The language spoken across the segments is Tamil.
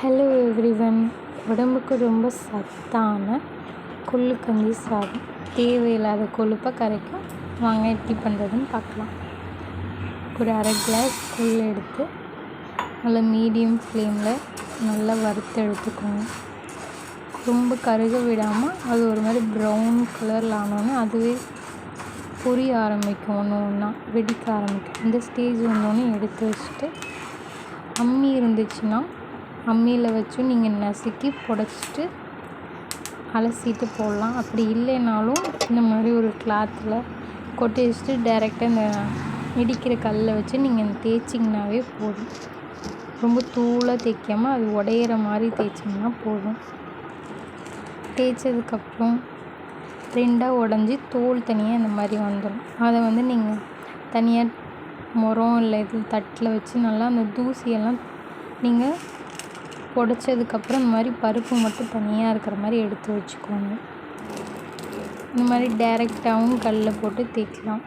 ஹலோ எவ்ரிவன் உடம்புக்கு ரொம்ப சத்தான கொள்ளு கஞ்சி சாதம். தேவையில்லாத கொழுப்பை கரைக்கும் வாங்க எப்படி பண்ணுறதுன்னு பார்க்கலாம். ஒரு அரை கிளாஸ் கொள்ளு எடுத்து நல்லா மீடியம் ஃப்ளேமில் நல்லா வறுத்து எடுத்துக்கோங்க. ரொம்ப கருக விடாமல் அது ஒரு மாதிரி ப்ரௌன் கலரில் ஆனோன்னே அதுவே பொரிய ஆரம்பிக்கும் ஒன்று ஒன்றா வெடிக்க ஆரம்பிக்கும். இந்த ஸ்டேஜ் வந்தோடனே எடுத்து வச்சுட்டு அம்மி இருந்துச்சுன்னா அம்மியில் வச்சும் நீங்கள் நசுக்கி புடச்சிட்டு அலசிட்டு போடலாம். அப்படி இல்லைனாலும் இந்த மாதிரி ஒரு கிளாத்தில் கொட்டி வச்சுட்டு டேரெக்டாக இந்த இடிக்கிற கல்லில் வச்சு நீங்கள் தேய்ச்சிங்கனாவே போதும். ரொம்ப தூளாக தேய்க்காமல் அது உடையிற மாதிரி தேய்ச்சிங்கன்னா போதும். தேய்ச்சதுக்கப்புறம் ரெண்டாக உடஞ்சி தோல் தனியாக இந்த மாதிரி வந்துடும். அதை வந்து நீங்கள் தனியாக முறம் இல்லை இது தட்டில் வச்சு நல்லா அந்த தூசியெல்லாம் நீங்கள் புடச்சதுக்கப்புறம் இந்த மாதிரி பருப்பு மட்டும் தனியாக இருக்கிற மாதிரி எடுத்து வச்சுக்கோங்க. இந்த மாதிரி டேரெக்டாகவும் கல்லில் போட்டு தேய்க்கலாம்.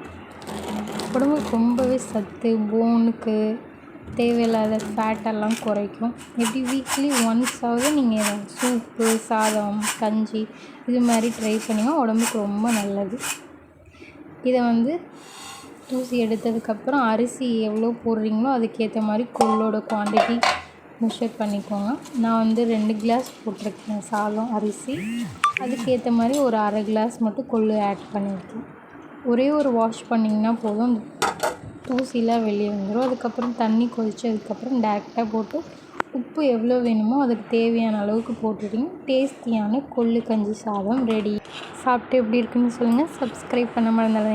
உடம்புக்கு ரொம்பவே சத்து போனுக்கு தேவையில்லாத ஃபேட்டெல்லாம் குறைக்கும். எப்படி வீக்லி ஒன்ஸாவது நீங்கள் சூப்பு சாதம் கஞ்சி இது மாதிரி ட்ரை பண்ணிங்கன்னா உடம்புக்கு ரொம்ப நல்லது. இதை வந்து தூசி எடுத்ததுக்கப்புறம் அரிசி எவ்வளோ போடுறீங்களோ அதுக்கேற்ற மாதிரி கொள்ளோட குவான்டிட்டி மெஷர் பண்ணிக்கோங்க. நான் வந்து ரெண்டு கிளாஸ் போட்டிருக்கேன் சாதம் அரிசி. அதுக்கேற்ற மாதிரி ஒரு அரை கிளாஸ் மட்டும் கொள்ளு ஆட் பண்ணியிருக்கேன் ஒரே ஒரு வாஷ் பண்ணிங்கன்னா போதும். அந்த தூசிலாம் வெளியே வந்துடும் அதுக்கப்புறம் தண்ணி கொதிச்சதுக்கப்புறம் டேரெக்டாக போட்டு உப்பு எவ்வளோ வேணுமோ அதுக்கு தேவையான அளவுக்கு போட்டுட்டிங்க டேஸ்டியான கொள்ளு கஞ்சி சாதம் ரெடி சாப்பிட்டு எப்படி இருக்குன்னு சொல்லுங்கள் சப்ஸ்கிரைப் பண்ண மறந்துடுறேன்